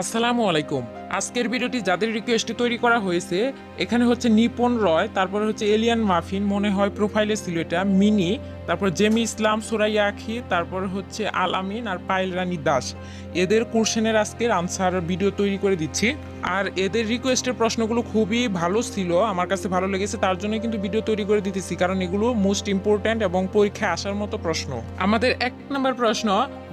আসসালামু আলাইকুম। আজকের ভিডিওটি যাদের রিকোয়েস্টে তৈরি করা হয়েছে, এখানে হচ্ছে নিপন রয়, তারপরে হচ্ছে এলিয়ান মাফিন, মনে হয় প্রোফাইলে ছিল এটা, মিনি, তারপর জেমি ইসলাম, সুরাইয়া আখি, তারপর হচ্ছে আলামিন আর পায়েল রানী দাস। এদের কোশ্চেনের আজকের আনসার ভিডিও তৈরি করে দিচ্ছি। আর এদের রিকোয়েস্টের প্রশ্নগুলো খুবই ভালো ছিল, আমার কাছে ভালো লেগেছে, তার জন্য কিন্তু ভিডিও তৈরি করে দিতেছি, কারণ এগুলো মোস্ট ইম্পর্ট্যান্ট এবং পরীক্ষায় আসার মতো প্রশ্ন। আমাদের এক নম্বর প্রশ্ন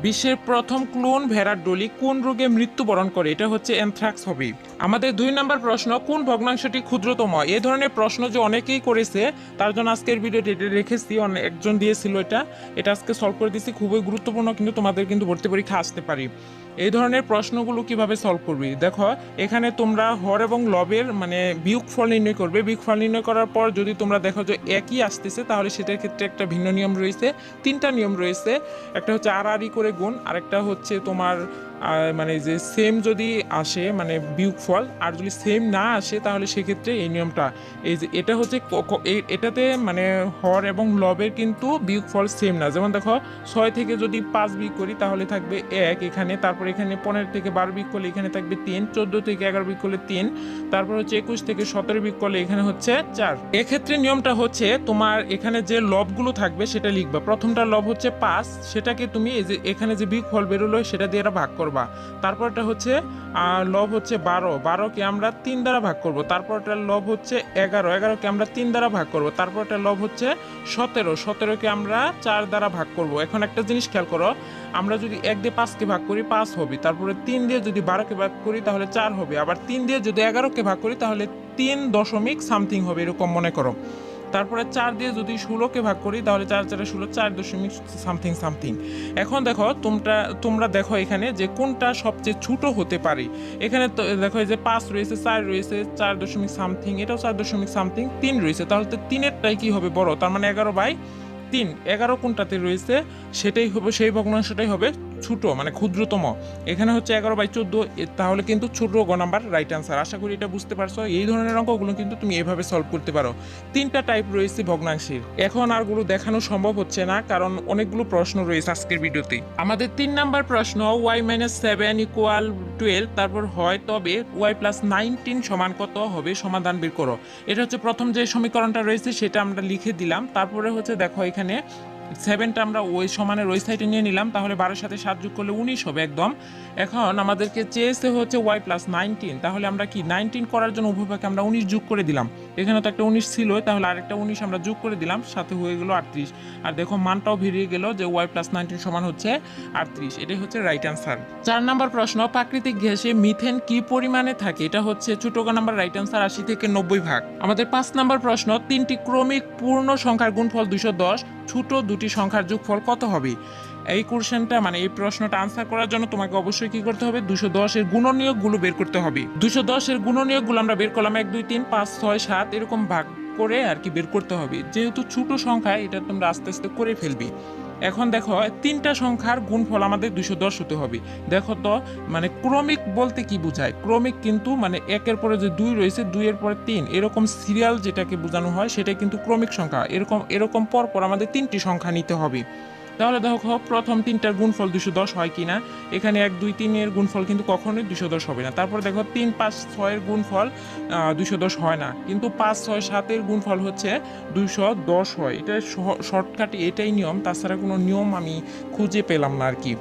বিশ্বের প্রথম ক্লোন ভেড়ার ডলি কোন রোগে মৃত্যুবরণ করে? এটা হচ্ছে অ্যানথ্রাক্স হবে আমাদের দুই নম্বর প্রশ্ন, কোন ভগ্নাংশটি ক্ষুদ্রতম? এ ধরনের প্রশ্ন যে অনেকেই করেছে, তার জন্য আজকের ভিডিওটি এটা রেখেছি একজন দিয়েছিল এটা। এটা আজকে সলভ করে দিয়েছি, খুবই গুরুত্বপূর্ণ, কিন্তু তোমাদের কিন্তু ভর্তি পরীক্ষা আসতে পারি। এই ধরনের প্রশ্নগুলো কীভাবে সলভ করবি? দেখো, এখানে তোমরা হর এবং লবের মানে বিয়োগ ফল নির্ণয় করবে। বিয়োগ ফল নির্ণয় করার পর যদি তোমরা দেখো যে একই আসতেছে, তাহলে সেটার ক্ষেত্রে একটা ভিন্ন নিয়ম রয়েছে, তিনটা নিয়ম রয়েছে। একটা হচ্ছে আড়াআড়ি করে গুণ, আরেকটা হচ্ছে তোমার মানে যে সেম যদি আসে মানে বিয়োগ ফল, আর যদি সেম না আসে, তাহলে সেক্ষেত্রে এই নিয়মটা, এই যে এটা হচ্ছে এটাতে মানে হর এবং লবের কিন্তু বিয়োগ ফল সেম না। যেমন দেখো, ছয় থেকে যদি পাঁচ বিয়োগ করি, তাহলে থাকবে এক এখানে, তারপর এখানে পনেরো থেকে বারো বিয়োগ করলে এখানে থাকবে তিন, চোদ্দ থেকে এগারো বিয়োগ করলে তিন, তারপর হচ্ছে একুশ থেকে সতেরো বিয়োগ করলে এখানে হচ্ছে চার। এক্ষেত্রে নিয়মটা হচ্ছে তোমার এখানে যে লবগুলো থাকবে, সেটা লিখবা। প্রথমটা লব হচ্ছে পাঁচ, সেটাকে তুমি এই যে এখানে যে বিগ ফল বেরোলো, সেটা দিয়ে এটা ভাগ করবা। তারপরটা হচ্ছে লব হচ্ছে বারো। বারোকে আমরা তিন দ্বারা ভাগ করব। তারপরটা লব হচ্ছে এগারো। এগারোকে আমরা তিন দ্বারা ভাগ করব। তারপরটা লব হচ্ছে সতেরো। সতেরোকে আমরা চার দ্বারা ভাগ করব। এখন একটা জিনিস খেয়াল করো, আমরা যদি এক দিয়ে পাঁচকে ভাগ করি, পাঁচ হবে। তারপরে তিন দিয়ে যদি বারোকে ভাগ করি, তাহলে চার হবে। আবার তিন দিয়ে যদি এগারোকে ভাগ করি, তাহলে তিন দশমিক সামথিং হবে, এরকম মনে করো। তারপরে চার দিয়ে যদি ষোলোকে ভাগ করি, তাহলে চার চারে ষোলো, চার দশমিক সামথিং সামথিং এখন দেখো, তোমরা তোমরা দেখো এখানে যে কোনটা সবচেয়ে ছোট হতে পারে। এখানে তো দেখো যে পাঁচ রয়েছে, চার রয়েছে, চার দশমিক সামথিং এটাও চার দশমিক সামথিং তিন রয়েছে। তাহলে তো তিনেরটাই কী হবে বড়? তার মানে এগারো বাই তিন। এগারো কোনটাতে রয়েছে? সেটাই হবে, সেই ভগ্নাংশটাই হবে ছোট মানে ক্ষুদ্রতম। এখানে হচ্ছে এগারো বাই চোদ্দ তাহলে কিন্তু ছোট গ নাম্বার রাইট আনসার আশা করি এটা বুঝতে পারছ। এই ধরনের অঙ্কগুলো কিন্তু তুমি এভাবে সলভ করতে পারো। তিনটা টাইপ রয়েছে ভগ্নাংশের। এখন আরগুলো দেখানো সম্ভব হচ্ছে না, কারণ অনেকগুলো প্রশ্ন রয়েছে আজকের ভিডিওতে। আমাদের তিন নাম্বার প্রশ্ন Y minus seven equal twelve তারপর হয় তবে ওয়াই প্লাস নাইনটিন সমান কত হবে? সমাধান বের করো। এটা হচ্ছে প্রথম যে সমীকরণটা রয়েছে, সেটা আমরা লিখে দিলাম। তারপরে হচ্ছে দেখো এখানে সেভেনটা আমরা ওই সমানের ওই সাইডে নিয়ে নিলাম, তাহলে বারোর সাথে সাত যোগ করলে উনিশ হবে একদম। এখন আমাদেরকে চেয়েছে হচ্ছে ওয়াই প্লাস নাইনটিন তাহলে আমরা কি নাইনটিন করার জন্য উভয়পক্ষে আমরা উনিশ যোগ করে দিলাম। এখানে তো একটা উনিশ ছিল, তাহলে আরেকটা উনিশ আমরা যোগ করে দিলাম, সাথে হয়ে গেল আটত্রিশ। আর দেখো মানটাও বেরিয়ে গেল যে ওয়াই প্লাস নাইনটিন সমান হচ্ছে আটত্রিশ, এটাই হচ্ছে রাইট আনসার চার নাম্বার প্রশ্ন, প্রাকৃতিক গ্যাসে মিথেন কি পরিমাণে থাকে? এটা হচ্ছে ছোট নাম্বার রাইট আনসার আশি থেকে নব্বই ভাগ। আমাদের পাঁচ নাম্বার প্রশ্ন, তিনটি ক্রমিক পূর্ণ সংখ্যার গুণফল দুশো দশ ছোট দুটি সংখ্যার যোগফল কত হবে? এই কোশ্চেনটা মানে এই প্রশ্নটা আনসার করার জন্য তোমাকে অবশ্যই কি করতে হবে? দুশো দশের গুণনীয়কগুলো বের করতে হবে। দুশো দশের গুণনীয়কগুলো আমরা বের করলাম এক, দুই, তিন, পাঁচ, ছয়, সাত, এরকম ভাগ করে আর কি বের করতে হবে। যেহেতু ছোট সংখ্যা, এটা তোমরা আস্তে আস্তে করে ফেলবি। এখন দেখো, তিনটা সংখ্যার গুণফল আমাদের দুশো দশ হতে হবে। দেখো তো মানে ক্রমিক বলতে কি বোঝায়? ক্রমিক কিন্তু মানে একের পরে যে দুই রয়েছে, দুইয়ের পরে তিন। এরকম সিরিয়াল যেটাকে বোঝানো হয় সেটা কিন্তু ক্রমিক সংখ্যা। এরকম এরকম পর পর আমাদের তিনটি সংখ্যা নিতে হবে। তাহলে দেখো প্রথম তিনটার গুণফল দুশো দশ হয় কিনা? এখানে এক, দুই, তিনের গুণফল কিন্তু কখনোই দুশো দশ হবে না। তারপর দেখো, তিন, পাঁচ, ছয়ের গুণফল দুশো দশ হয় না। কিন্তু পাঁচ, ছয়, সাতের গুণফল হচ্ছে দুশো দশ হয়। এটা শর্টকাট এটাই নিয়ম, তাছাড়া কোনো নিয়ম আমি খুঁজে পেলাম না আর কি।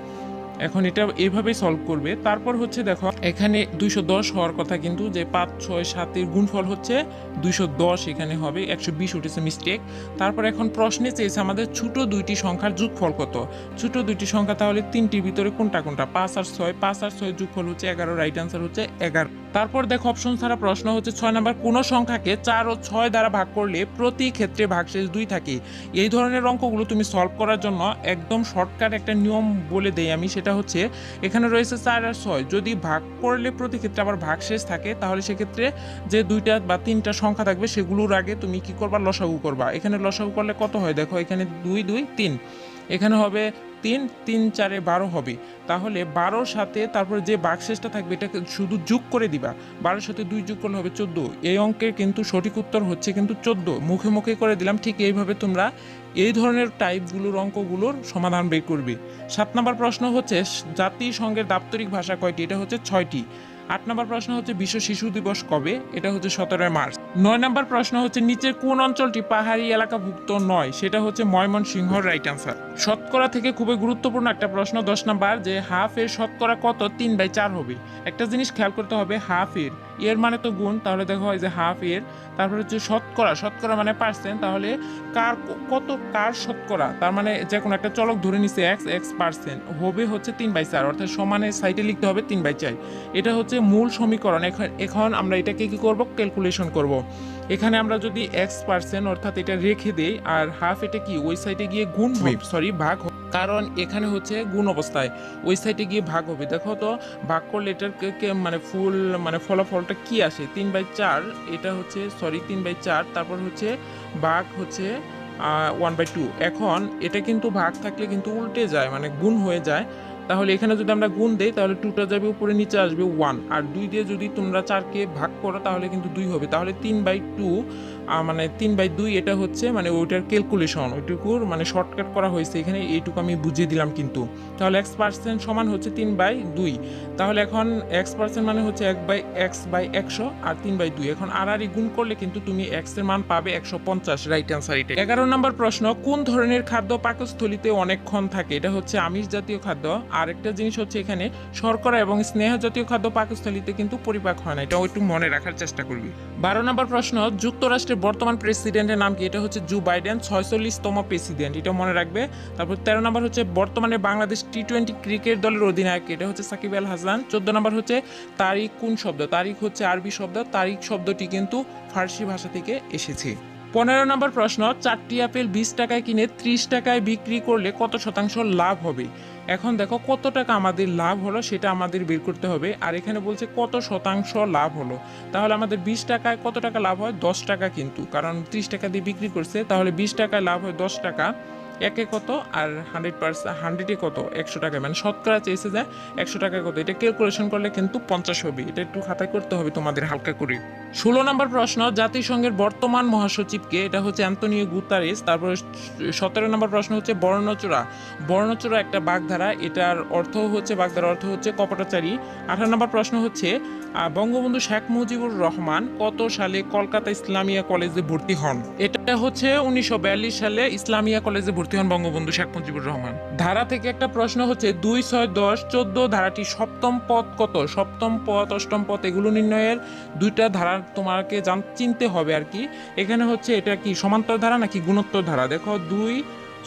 এখন এটা এভাবেই সলভ করবে। তারপর হচ্ছে দেখো, এখানে দুইশো দশ হওয়ার কথা কিন্তু যে পাঁচ, ছয়, সাতের গুণফল হচ্ছে দুইশো দশ এখানে হবে, একশো বিশ উঠেছে মিস্টেক তারপর এখন প্রশ্নে চেয়েছে আমাদের ছোট দুইটি সংখ্যার যোগফল কত? ছোট দুইটি সংখ্যা তাহলে তিনটির ভিতরে কোনটা কোনটা? পাঁচ আর ছয়, পাঁচ আর ছয় যোগফল হচ্ছে এগারো রাইট আনসার হচ্ছে এগারো। তারপর দেখো অপশন ছাড়া প্রশ্ন হচ্ছে ছয় নাম্বার, কোন সংখ্যাকে চার ও ছয় দ্বারা ভাগ করলে প্রতি ক্ষেত্রে ভাগশেষ দুই থাকে। এই ধরনের অঙ্কগুলো তুমি সলভ করার জন্য একদম শর্টকাট একটা নিয়ম বলে দেই আমি, সেটা হচ্ছে, এখানে রয়েছে চার আর ছয়। যদি ভাগ করলে প্রতি ক্ষেত্রে আবার ভাগ শেষ থাকে, তাহলে সেক্ষেত্রে যে দুইটা বা তিনটা সংখ্যা থাকবে, সেগুলোর আগে তুমি কি করবা? লসাগু করবা। এখানে লসাগু করলে কত হয়? দেখো, এখানে দুই দুই, তিন। এখানে হবে তিন তিন, চারে বারো হবে। তাহলে বারোর সাথে তারপর যে বাক্সেসটা থাকবে, এটাকে শুধু যোগ করে দিবা। বারোর সাথে দুই যোগ করলে হবে চোদ্দ। এই অঙ্কের কিন্তু সঠিক উত্তর হচ্ছে কিন্তু চোদ্দ। মুখে মুখে করে দিলাম, ঠিক এইভাবে তোমরা এই ধরনের টাইপগুলোর অঙ্কগুলোর সমাধান বের করবে। সাত নম্বর প্রশ্ন হচ্ছে জাতিসংঘের দাপ্তরিক ভাষা কয়টি? এটা হচ্ছে ছয়টি। আট নম্বর প্রশ্ন হচ্ছে, বিশ্ব শিশু দিবস কবে? এটা হচ্ছে সতেরোই মার্চ। নয় নম্বর প্রশ্ন হচ্ছে, নিচে কোন অঞ্চলটি পাহাড়ি এলাকাভুক্ত নয়? সেটা হচ্ছে ময়মনসিংহ রাইট আনসার শতকরা থেকে খুবই গুরুত্বপূর্ণ একটা প্রশ্ন, দশ নম্বর, যে হাফ এর শতকরা কত? তিন বাই চার হবে। একটা জিনিস খেয়াল করতে হবে হাফ এর এর মানে তো গুণ তাহলে দেখো হয় যে হাফ এর তারপরে হচ্ছে শতকরা শতকরা মানে পার্সেন্ট তাহলে কার কত কার শতকরা? তার মানে যে কোনো একটা চলক ধরে নিছে এক্স এক্স পার্সেন্ট হবে হচ্ছে তিন বাই চার অর্থাৎ সমানে সাইডে লিখতে হবে তিন বাই চার। এটা হচ্ছে মূল সমীকরণ এখন এখন আমরা এটাকে কি করব? ক্যালকুলেশন করব। এখানে আমরা যদি এক্স পার্সেন্ট অর্থাৎ এটা রেখে দেই আর হাফ এটা কি? ওই সাইডে গিয়ে গুণ সরি ভাগ। কারণ এখানে হচ্ছে গুণ অবস্থায়। ওই সাইডে গিয়ে ভাগ হবে। দেখো তো, ভাগ করলে এটার মানে ফুল মানে ফলাফলটা কি আসে? তিন বাই চার, এটা হচ্ছে সরি তিন বাই চার, তারপর হচ্ছে ভাগ হচ্ছে ওয়ান বাই টু এখন এটা কিন্তু ভাগ থাকলে কিন্তু উল্টে যায় মানে গুণ হয়ে যায়। তাহলে এখানে যদি আমরা গুণ দেই, তাহলে টুটা যাবে উপরে, নিচে আসবে ওয়ান আর দুই দিয়ে যদি তোমরা চারকে ভাগ করো, তাহলে কিন্তু দুই হবে। তাহলে তিন বাই টু মানে তিন বাই দুই এটা হচ্ছে মানে ওইটার ক্যালকুলেশন ওইটুকুর মানে শর্টকাট করা হয়েছে এখানে, এইটুকু আমি বুঝিয়ে দিলাম কিন্তু। তাহলে এক্স পার্সেন্ট সমান হচ্ছে তিন বাই দুই। তাহলে এখন এক্স পার্সেন্ট মানে হচ্ছে এক বাই এক্স বাই একশো আর তিন বাই দুই। এখন আর আর গুণ করলে কিন্তু তুমি এক্সের মান পাবে একশো পঞ্চাশ রাইট অ্যান্সার এটা এগারো নম্বর প্রশ্ন, কোন ধরনের খাদ্য পাকস্থলিতে অনেকক্ষণ থাকে? এটা হচ্ছে আমিষ জাতীয় খাদ্য। আর একটা জিনিস হচ্ছে এখানে, শর্করা এবং স্নেহ জাতীয় খাদ্য পাকস্থলিতে কিন্তু পরিপাক হয় না। এটা একটু মনে রাখার চেষ্টা করবি। বারো নম্বর প্রশ্ন যুক্তরাষ্ট্রের বর্তমান প্রেসিডেন্টের নাম কি? এটা হচ্ছে জো বাইডেন, ছয়চল্লিশতম প্রেসিডেন্ট এটা মনে রাখবে। তারপর তেরো নম্বর হচ্ছে বর্তমানে বাংলাদেশ টি টোয়েন্টি ক্রিকেট দলের অধিনায়ক। এটা হচ্ছে সাকিব আল হাসান। চোদ্দ নম্বর হচ্ছে তারিখ কোন শব্দ? তারিখ হচ্ছে আরবি শব্দ। তারিখ শব্দটি কিন্তু ফার্সি ভাষা থেকে এসেছে। পনেরো নম্বর প্রশ্ন, চারটি আপেল বিশ টাকায় কিনে ত্রিশ টাকায় বিক্রি করলে কত শতাংশ লাভ হবে? এখন দেখো কত টাকা আমাদের লাভ হলো, সেটা আমাদের বের করতে হবে। আর এখানে বলছে কত শতাংশ লাভ হলো। তাহলে আমাদের বিশ টাকায় কত টাকা লাভ হয়? দশ টাকা কিন্তু। কারণ ত্রিশ টাকা দিয়ে বিক্রি করছে, তাহলে বিশ টাকায় লাভ হয় দশ টাকা। একে কত আর হান্ড্রেড পার্সেন্ট হান্ড্রেডে কত? একশো টাকা। মানে শতকরা চেয়েছে যায় একশো টাকায় কত। এটা ক্যালকুলেশন করলে কিন্তু পঞ্চাশ হবে। এটা একটু খাতায় করতে হবে তোমাদের হালকা করে। ষোলো নম্বর প্রশ্ন, জাতিসংঘের বর্তমান মহাসচিবকে, এটা হচ্ছে অ্যান্তনিও গুতারেস, তারপরে সতেরো নম্বর প্রশ্ন হচ্ছে বর্ণচূড়া বর্ণচূড়া একটা বাগধারা, এটার অর্থ হচ্ছে বাগধারা অর্থ হচ্ছে কপটাচারী। আঠারো নম্বর প্রশ্ন হচ্ছে বঙ্গবন্ধু শেখ মুজিবুর রহমান কত সালে কলকাতা ইসলামিয়া কলেজে ভর্তি হন? এটা হচ্ছে উনিশশো বিয়াল্লিশ সালে ইসলামিয়া কলেজে ভর্তি হন বঙ্গবন্ধু শেখ মুজিবুর রহমান। ধারা থেকে একটা প্রশ্ন হচ্ছে, দুই ছয় দশ চোদ্দ ধারাটি সপ্তম পদ কত? সপ্তম পদ অষ্টম পদ এগুলো নির্ণয়ের দুইটা ধারা তোমাকে জান, চিনতে হবে আর কি। এখানে হচ্ছে এটা কি সমান্তর ধারা নাকি গুণোত্তর ধারা? দেখো, দুই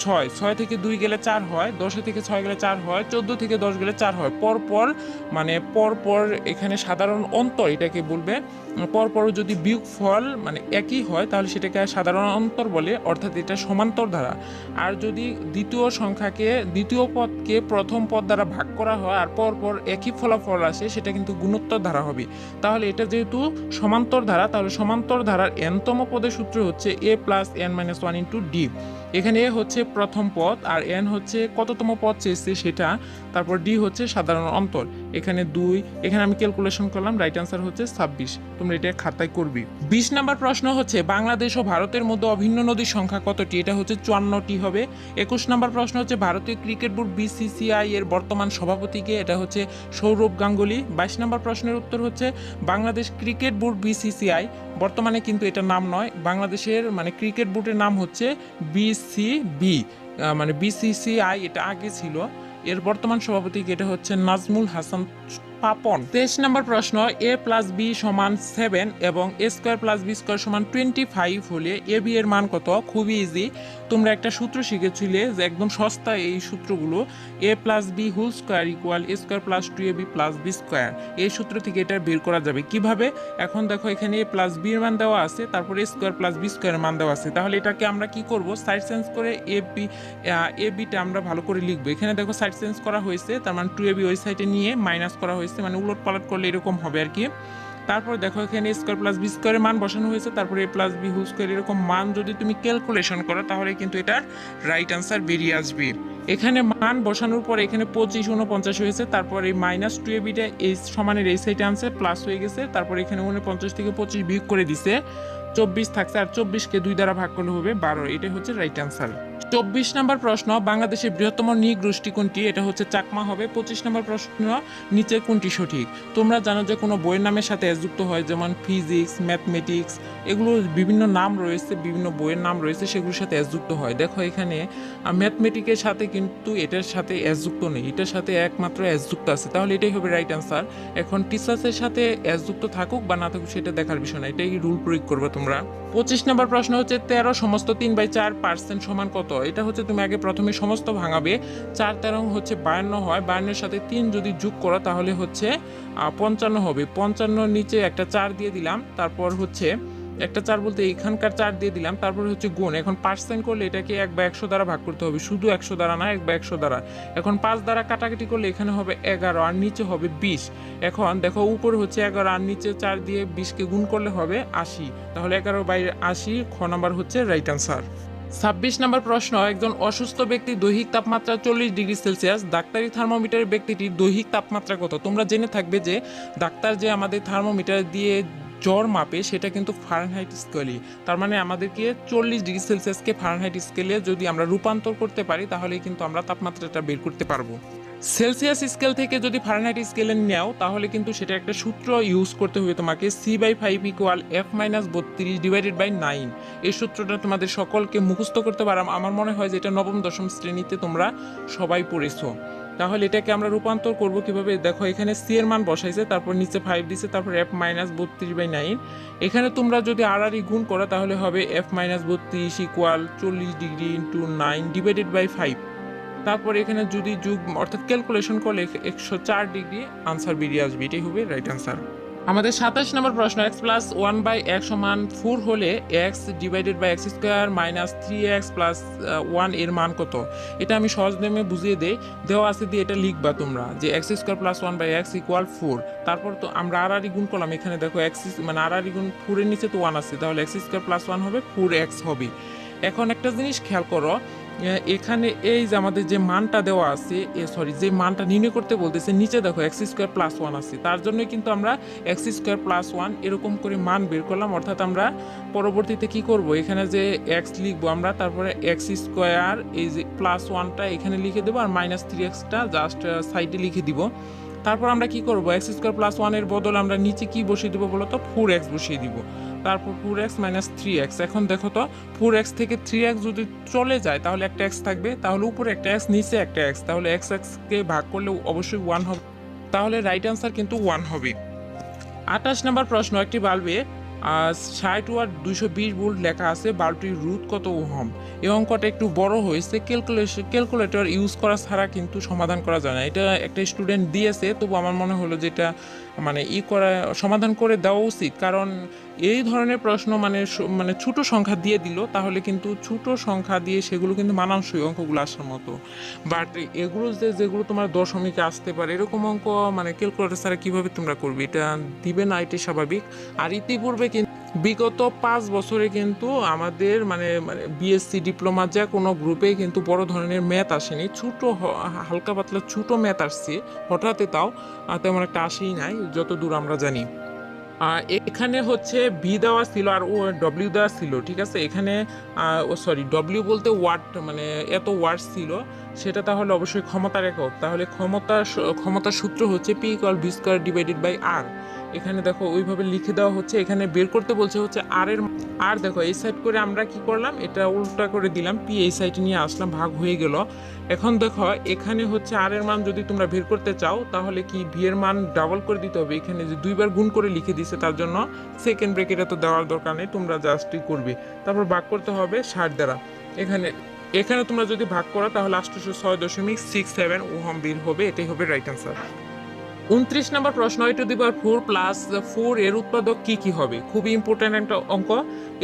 ছয় ছয় থেকে দুই গেলে চার হয়, দশে থেকে ছয় গেলে চার হয়, চোদ্দ থেকে দশ গেলে চার হয়। পর পর মানে পর পর এখানে সাধারণ অন্তর এটাকে বলবে পর পর যদি বিয়োগ ফল মানে একই হয়, তাহলে সেটাকে সাধারণ অন্তর বলে, অর্থাৎ এটা সমান্তর ধারা। আর যদি দ্বিতীয় সংখ্যাকে, দ্বিতীয় পদকে প্রথম পদ দ্বারা ভাগ করা হয়, আর পর পর একই ফলাফল আসে, সেটা কিন্তু গুণোত্তর ধারা হবে। তাহলে এটা যেহেতু সমান্তর ধারা, তাহলে সমান্তর ধারার এনতম পদের সূত্র হচ্ছে A plus N minus one into D এখানে এ হচ্ছে প্রথম পদ আর এন হচ্ছে কততম পদ চেয়েছে সেটা, তারপর ডি হচ্ছে সাধারণ অন্তর। এখানে দুই, এখানে আমি ক্যালকুলেশন করলাম রাইট আনসার হচ্ছে ছাব্বিশ। তোমরা এটা খাতায় করবি। বিশ নাম্বার প্রশ্ন হচ্ছে, বাংলাদেশ ও ভারতের মধ্যে অভিন্ন নদীর সংখ্যা কতটি? এটা হচ্ছে চুয়ান্নটি হবে। একুশ নাম্বার প্রশ্ন হচ্ছে, ভারতীয় ক্রিকেট বোর্ড বিসিসিআই এর বর্তমান সভাপতিকে এটা হচ্ছে সৌরভ গাঙ্গুলি। বাইশ নাম্বার প্রশ্নের উত্তর হচ্ছে, বাংলাদেশ ক্রিকেট বোর্ড বিসিসিআই বর্তমানে কিন্তু এটা নাম নয়। বাংলাদেশের মানে ক্রিকেট বোর্ডের নাম হচ্ছে বিসিবি মানে বিসিসিআই এটা আগে ছিল। এর বর্তমান সভাপতি এটা হচ্ছে নাজমুল হাসান পাপন। তেইশ নম্বর প্রশ্ন, এ প্লাস বি সমান সেভেন এবং A square plus B square সমান টোয়েন্টি ফাইভ হলে এ বি এর মান কত? খুবই ইজি তোমরা একটা সূত্র শিখেছিলে যে একদম সস্তা এই সূত্রগুলো, A plus B whole square equal A square plus two A B plus B square. এই সূত্র থেকে এটা বের করা যাবে। কীভাবে? এখন দেখো এখানে এ প্লাস বি এর মান দেওয়া আছে, তারপরে A square plus B square মান দেওয়া আছে। তাহলে এটাকে আমরা কি করব? সাইড চেঞ্জ করে এ বি এ বিটা আমরা ভালো করে লিখব। এখানে দেখো সাইড চেঞ্জ করা হয়েছে, তার মানে টু এ বি ওই সাইডে নিয়ে মাইনাস করা হয়েছে। মানে উলট পালট করলে এরকম হবে আর কি। তারপর দেখো এখানে স্কোয়ার প্লাস বি স্কোয়ারের মান বসানো হয়েছে, তারপরে A plus B whole square এরকম মান যদি তুমি ক্যালকুলেশন করো, তাহলে কিন্তু এটার রাইট আনসার বেরিয়ে আসবে। এখানে মান বসানোর পর এখানে পঁচিশ উনপঞ্চাশ হয়েছে, তারপর এই মাইনাস টু এ বিটা এই সমানের এই সাইডে আনছে প্লাস হয়ে গেছে, তারপর এখানে উনপঞ্চাশ থেকে পঁচিশ বিয়োগ করে দিছে, চব্বিশ থাকছে, আর চব্বিশকে দুই দ্বারা ভাগ করলে হবে বারো, এটাই হচ্ছে রাইট আনসার চব্বিশ নম্বর প্রশ্ন, বাংলাদেশের বৃহত্তম নৃগোষ্ঠী কোনটি? এটা হচ্ছে চাকমা হবে। পঁচিশ নম্বর প্রশ্ন নিচে কোনটি সঠিক? তোমরা জানো যে কোনো বইয়ের নামের সাথে যুক্ত হয়, যেমন ফিজিক্স, ম্যাথমেটিক্স, এগুলো বিভিন্ন নাম রয়েছে, বিভিন্ন বইয়ের নাম রয়েছে, সেগুলোর সাথে যুক্ত হয়। দেখো এখানে ম্যাথমেটিকের সাথে কিন্তু এটার সাথে যুক্ত নেই। এটার সাথে একমাত্র যুক্ত আছে। তাহলে এটাই হবে রাইট আনসার এখন টিচার্সের সাথে যুক্ত থাকুক বা না থাকুক, সেটা দেখার বিষয় না। এটাই রুল প্রয়োগ করবে তোমরা। পঁচিশ নম্বর প্রশ্ন হচ্ছে, তেরো সমস্ত তিন বাই চার পার্সেন্ট সমান কত? এটা হচ্ছে তুমি আগে প্রথমে সমস্ত ভাঙাবে। চার তেরো হচ্ছে বায়ান্ন হয়, বায়ান্নের সাথে তিন যদি যোগ করো তাহলে হচ্ছে পঞ্চান্ন হবে। পঞ্চান্নর নিচে একটা চার দিয়ে দিলাম, তারপর হচ্ছে, একটা চার বলতে এখানকার চার দিয়ে দিলাম, তারপর হচ্ছে গুণ। এখন পার্সেন্ট করলে এটাকে এক বা একশো দ্বারা ভাগ করতে হবে। শুধু একশো দ্বারা না, এক বা একশো দ্বারা। এখন পাঁচ দ্বারা কাটাকাটি করলে এখানে হবে এগারো, আর নিচে হবে বিশ। এখন দেখো উপরে হচ্ছে এগারো, আর নিচে চার দিয়ে বিশকে গুণ করলে হবে আশি। তাহলে এগারো বাই আশি, খ নাম্বার হচ্ছে রাইট আনসার ছাব্বিশ নম্বর প্রশ্ন, একজন অসুস্থ ব্যক্তি দৈহিক তাপমাত্রা চল্লিশ ডিগ্রি সেলসিয়াস, ডাক্তারি থার্মোমিটারের ব্যক্তিটির দৈহিক তাপমাত্রা কত? তোমরা জেনে থাকবে যে ডাক্তার যে আমাদের থার্মোমিটার দিয়ে জ্বর মাপে, সেটা কিন্তু ফারেনহাইট স্কেলই তার মানে আমাদেরকে চল্লিশ ডিগ্রি সেলসিয়াসকে ফারেনহাইট স্কেলে যদি আমরা রূপান্তর করতে পারি তাহলে কিন্তু আমরা তাপমাত্রাটা বের করতে পারব। সেলসিয়াস স্কেল থেকে যদি ফারেনহাইট স্কেলে নেও, তাহলে কিন্তু সেটা একটা সূত্র ইউজ করতে হবে তোমাকে C by five equal F minus বত্রিশ ডিভাইডেড বাই নাইন এই সূত্রটা তোমাদের সকলকে মুখস্থ করতে পারো আমার মনে হয় যে এটা নবম, দশম শ্রেণীতে তোমরা সবাই পড়েছো। তাহলে এটাকে আমরা রূপান্তর করব কীভাবে? দেখো, এখানে সি এর মান বসাইছে, তারপর নিচে ফাইভ দিছে, তারপর এফ মাইনাস বত্রিশ বাই নাইন এখানে তোমরা যদি আর আর গুণ করো, তাহলে হবে এফ মাইনাস বত্রিশ ইকুয়াল চল্লিশ degree into nine divided by five তারপর এখানে যদি যুগ, অর্থাৎ ক্যালকুলেশন করলে একশো চার ডিগ্রি আনসার বেরিয়ে আসবে। এটাই হবে রাইট আনসার আমাদের সাতাশ নম্বর প্রশ্ন X plus one by X সমান ফোর হলে X divided by X square minus three X plus ওয়ানের মান কত? এটা আমি সহজ নেমে বুঝিয়ে দেই। দেওয়া আছে দিয়ে এটা লিখবা তোমরা, যে X square plus one by X equal four তারপর তো আমরা আর আর গুণ করলাম। এখানে দেখো এক্স মানে আর আর গুণ ফোরের নিচে তো ওয়ান আছে। তাহলে এক্স স্কোয়ার প্লাস ওয়ান হবে ফোর এক্স হবে। এখন একটা জিনিস খেয়াল করো এখানে এই যে আমাদের যে মানটা দেওয়া আছে, এ সরি যে মানটা নির্ণয় করতে বলতেছে, নিচে দেখো এক্স স্কোয়ার প্লাস ওয়ান আছে। তার জন্য কিন্তু আমরা এক্স স্কোয়ার প্লাস ওয়ান এরকম করে মান বের করলাম। অর্থাৎ আমরা পরবর্তীতে কি করব? এখানে যে এক্স লিখব আমরা, তারপরে এক্স স্কোয়ার এই যে প্লাস ওয়ানটা এখানে লিখে দেবো আর মাইনাস থ্রি এক্সটা জাস্ট সাইডে লিখে দিব। তারপর আমরা কি করব? এক্স স্কোয়ার প্লাস ওয়ানের বদলে আমরা নিচে কি বসিয়ে দেবো বলো তো ফোর এক্স বসিয়ে দিব। তারপর four X minus three X এখন দেখো তো ফোর এক্স থেকে থ্রি এক্স যদি চলে যায়, তাহলে একটা এক্স থাকবে। তাহলে উপরে একটা এক্স নিচে একটা এক্স তাহলে এক্স এক্সকে ভাগ করলে অবশ্যই ওয়ান হবে। তাহলে রাইট আনসার কিন্তু ওয়ান হবে। আঠাশ নম্বর প্রশ্ন, একটি বাল্বে। ষাট ওয়াট দুইশো বিশ ভোল্ট লেখা আছে, বাল্বটির রুট কত ওহম? এই অঙ্কটা একটু বড় হয়েছে ক্যালকুলেশন ক্যালকুলেটর ইউজ করা ছাড়া কিন্তু সমাধান করা যায় না। এটা একটা স্টুডেন্ট দিয়েছে, তবু আমার মনে হলো যে এটা মানে ই করা, সমাধান করে দেওয়া উচিত। কারণ এই ধরনের প্রশ্ন মানে মানে ছোট সংখ্যা দিয়ে দিল, তাহলে কিন্তু ছোট সংখ্যা দিয়ে সেগুলো কিন্তু মানানসই অঙ্কগুলো আসার মতো। বাট এগুলো যে, যেগুলো তোমার দশমিকে আসতে পারে, এরকম অঙ্ক মানে ক্যালকুলেটর ছাড়া কীভাবে তোমরা করবে? এটা দিবে না, এটাই স্বাভাবিক। আর ইতিপূর্বে বিগত পাঁচ বছরে কিন্তু আমাদের মানে মানে বিএসসি ডিপ্লোমা যা কোনো গ্রুপে কিন্তু বড় ধরনের ম্যাথ আসেনি। ছোট হালকা পাতলা ছোট ম্যাথ আসছে। হঠাৎ তাও তেমন একটা আসেই নাই যত দূর আমরা জানি। এখানে হচ্ছে বি দেওয়া ছিল আর ও ডব্লিউ দেওয়া ছিল, ঠিক আছে? এখানে সরি ডব্লিউ বলতে ওয়াট মানে এত ওয়াট ছিল, সেটা তাহলে অবশ্যই ক্ষমতার একক তাহলে ক্ষমতা ক্ষমতার সূত্র হচ্ছে P equal V square divided by R এখানে দেখো ওইভাবে লিখে দেওয়া হচ্ছে, এখানে বের করতে বলছে হচ্ছে আর এর আর দেখো, এই সাইড করে আমরা কি করলাম? এটা উল্টা করে দিলাম পি এই সাইড নিয়ে আসলাম, ভাগ হয়ে গেল। এখন দেখো, এখানে হচ্ছে আর এর মান যদি তোমরা বের করতে চাও, তাহলে কি ভি এর মান ডাবল করে দিতে হবে? এখানে যে দুইবার গুণ করে লিখে দিছে, তার জন্য সেকেন্ড ব্রেকেটে তো দেওয়ার দরকার নেই, তোমরা জাস্টই করবে। তারপর ভাগ করতে হবে ষাট দ্বারা। এখানে এখানে তোমরা যদি ভাগ করো, তাহলে আষ্টশো ছয় দশমিক সিক্স সেভেন ওহম বিল হবে, এটাই হবে রাইট আনসার উনত্রিশ নম্বর প্রশ্ন A to the power four plus four এর উৎপাদক কি কি হবে? খুবই ইম্পর্টেন্ট একটা অঙ্ক।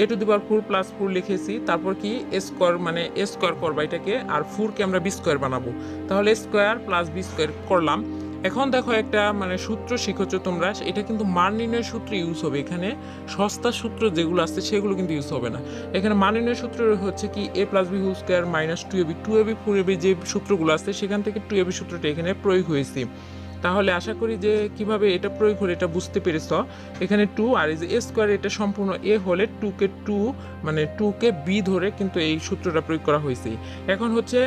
A to the power four plus four লিখেছি। তারপর কি? স্কোয়ার মানে স্কোয়ার করবা এটাকে, আর ফোরকে আমরা বি স্কোয়ার বানাবো। তাহলে স্কোয়ার প্লাস বি স্কোয়ার করলাম। এখন দেখো একটা মানে সূত্র শিখেছো তোমরা। এটা কিন্তু মান নির্ণয়ের সূত্র ইউজ হবে এখানে। সস্তা সূত্র যেগুলো আছে, সেগুলো কিন্তু ইউজ হবে না। এখানে মান নির্ণয়ের সূত্র হচ্ছে কি? A plus B whole square minus two AB two AB four AB যে সূত্রগুলো আছে, সেখান থেকে টু এবি সূত্রটা এখানে প্রয়োগ হয়েছে। তাহলে আশা করি যে কীভাবে এটা প্রয়োগ করে এটা বুঝতে পেরেছ। এখানে টু আর এই যে এ স্কোয়ার এটা সম্পূর্ণ এ হলে টু কে টু মানে টু কে বি ধরে কিন্তু এই সূত্রটা প্রয়োগ করা হয়েছে। এখন হচ্ছে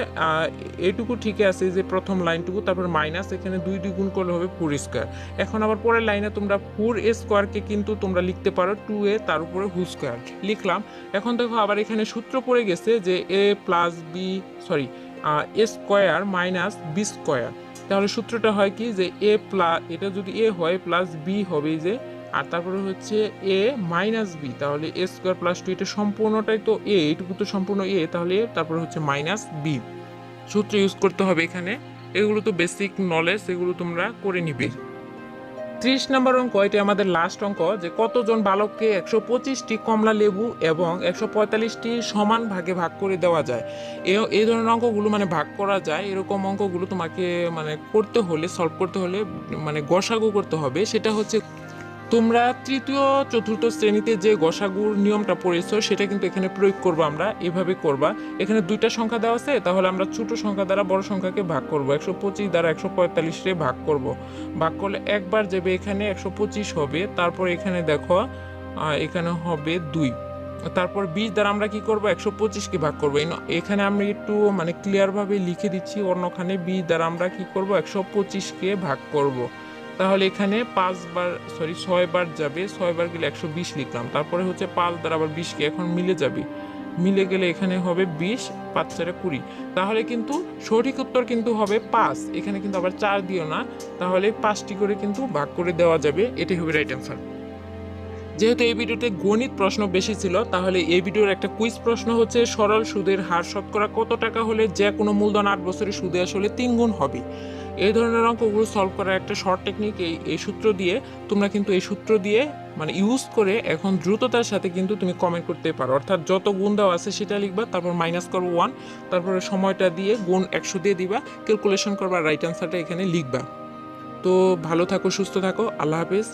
এটুকু ঠিকই আছে যে প্রথম লাইনটুকু, তারপর মাইনাস এখানে দুই দুই গুণ করলে হবে ফোর স্কোয়ার এখন আবার পরের লাইনে তোমরা ফোর এ স্কোয়ারকে কিন্তু তোমরা লিখতে পারো টু এ তার উপরে হু স্কোয়ার লিখলাম। এখন দেখো আবার এখানে সূত্র পড়ে গেছে যে A plus B sorry A square minus B square তাহলে সূত্রটা হয় কি যে এ প্লাস এটা যদি এ হয় প্লাস বি হবে যে, আর তারপরে হচ্ছে এ মাইনাস বি তাহলে এ স্কোয়ার প্লাস টু এটা সম্পূর্ণটাই তো এ এটুকু তো সম্পূর্ণ এ তাহলে তারপরে হচ্ছে মাইনাস বি সূত্র ইউজ করতে হবে এখানে। এগুলো তো বেসিক নলেজ এগুলো তোমরা করে নিবে। ত্রিশ নম্বর অঙ্ক, এটি আমাদের লাস্ট অঙ্ক, যে কতজন বালককে একশো পঁচিশটি কমলা লেবু এবং একশো পঁয়তাল্লিশটি সমান ভাগে ভাগ করে দেওয়া যায়। এ এই ধরনের অঙ্কগুলো মানে ভাগ করা যায়। এরকম অঙ্কগুলো তোমাকে মানে করতে হলে সলভ করতে হলে মানে গসাগু করতে হবে। সেটা হচ্ছে তোমরা তৃতীয়, চতুর্থ শ্রেণীতে যে গসাগুর নিয়মটা পড়েছো, সেটা কিন্তু এখানে প্রয়োগ করব আমরা। এভাবে করবা। এখানে দুইটা সংখ্যা দেওয়া আছে, তাহলে আমরা ছোট সংখ্যা দ্বারা বড় সংখ্যাকে ভাগ করব। একশো পঁচিশ দ্বারা একশো পঁয়তাল্লিশে ভাগ করব। ভাগ করলে একবার যাবে এখানে একশো পঁচিশ হবে, তারপর এখানে দেখো এখানে হবে দুই। তারপর বিশ দ্বারা আমরা কি করব? একশো পঁচিশকে ভাগ করব। এখানে আমি একটু মানে ক্লিয়ারভাবে লিখে দিচ্ছি অন্যখানে। বিশ দ্বারা আমরা কি করব? একশো পঁচিশকে ভাগ করব। তাহলে এখানে পাঁচবার সরি ছয়বার যাবে। ছয়বার গেলে একশো বিশ লিখলাম। তারপরে হচ্ছে পাঁচ দ্বারা আবার বিশকে এখন মিলে যাবে। মিলে গেলে এখানে হবে বিশ, পাঁচ চারে কুড়ি। তাহলে কিন্তু সঠিক উত্তর কিন্তু হবে পাঁচ। এখানে কিন্তু আবার চার দিও না। তাহলে পাঁচটি করে কিন্তু ভাগ করে দেওয়া যাবে। এটাই হবে রাইট অ্যান্সার যেহেতু এই ভিডিওতে গণিত প্রশ্ন বেশি ছিল, তাহলে এই ভিডিওর একটা কুইজ প্রশ্ন হচ্ছে, সরল সুদের হার শতকরা কত টাকা হলে যে কোনো মূলধন আট বছরের সুদে আসলে তিন গুণ হবে? এই ধরনের অঙ্কগুলো সলভ করার একটা শর্ট টেকনিক এই এই সূত্র দিয়ে তোমরা কিন্তু এই সূত্র দিয়ে মানে ইউজ করে এখন দ্রুততার সাথে কিন্তু তুমি কমেন্ট করতে পারো। অর্থাৎ যত গুণ দেওয়া আছে সেটা লিখবা, তারপর মাইনাস করব ওয়ান তারপরে সময়টা দিয়ে গুণ একশো দিয়ে দিবা ক্যালকুলেশন করবা রাইট অ্যান্সারটা এখানে লিখবা। তো ভালো থাকো, সুস্থ থাকো, আল্লাহ হাফেজ।